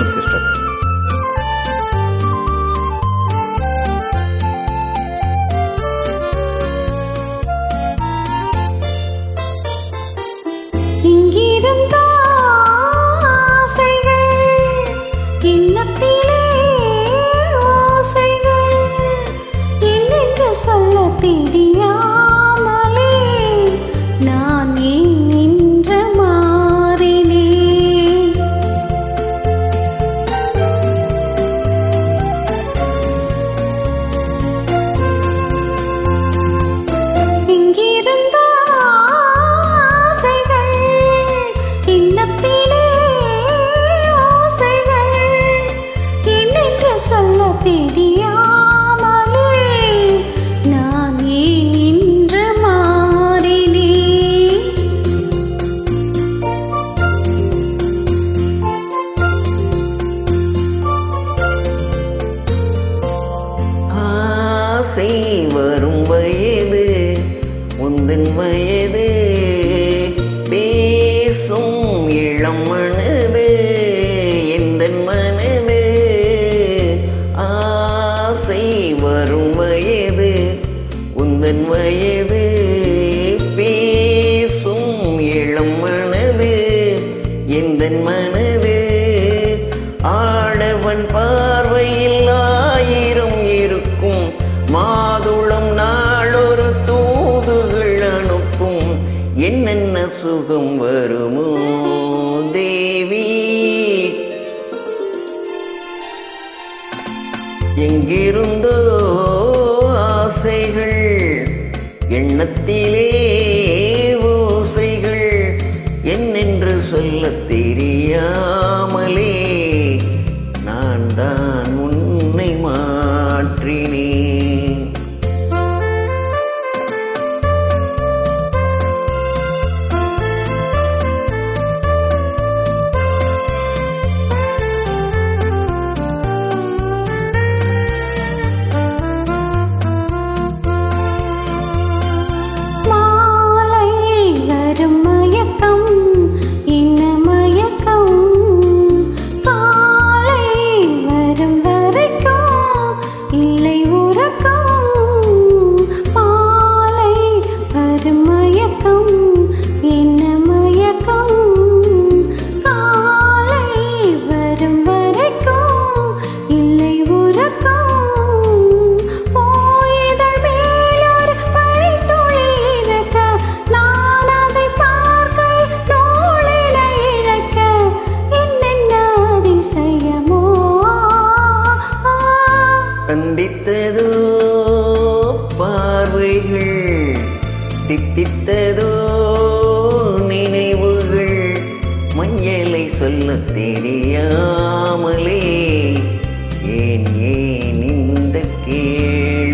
Headphone sister சொல்ல தெரியாமலே நான் ஏன் என்னென்று உந்தன் வயது பேசும் இளம் மனது எந்த மனது. ஆடவன் பார்வையில் ஆயிரம் இருக்கும் மாதுளம் நாளொரு தூதுகள் அனுப்பும். என்னென்ன சுகம் வருமோ தேவி? எங்கிருந்தோ ஆசைகள் எண்ணத்திலே ஓசைகள் என்னென்று சொல்லத் தெரியாமலே நான் தான் உன்னை மா மயக்கம் என்ன மயக்கம்? காலை வரும் வரைக்கும் இல்லை உறக்கம். போயதழ் மேலொரு பழித்துளி நான் அதை பார்க்க நூலிட இழைக்க என்னென்ன அதிசயமோ? சந்தித்ததோ தித்தித்ததோ நினைவுகள் மஞ்சளை சொல்ல தெரியாமலே. ஏன் ஏன் இந்த கேள்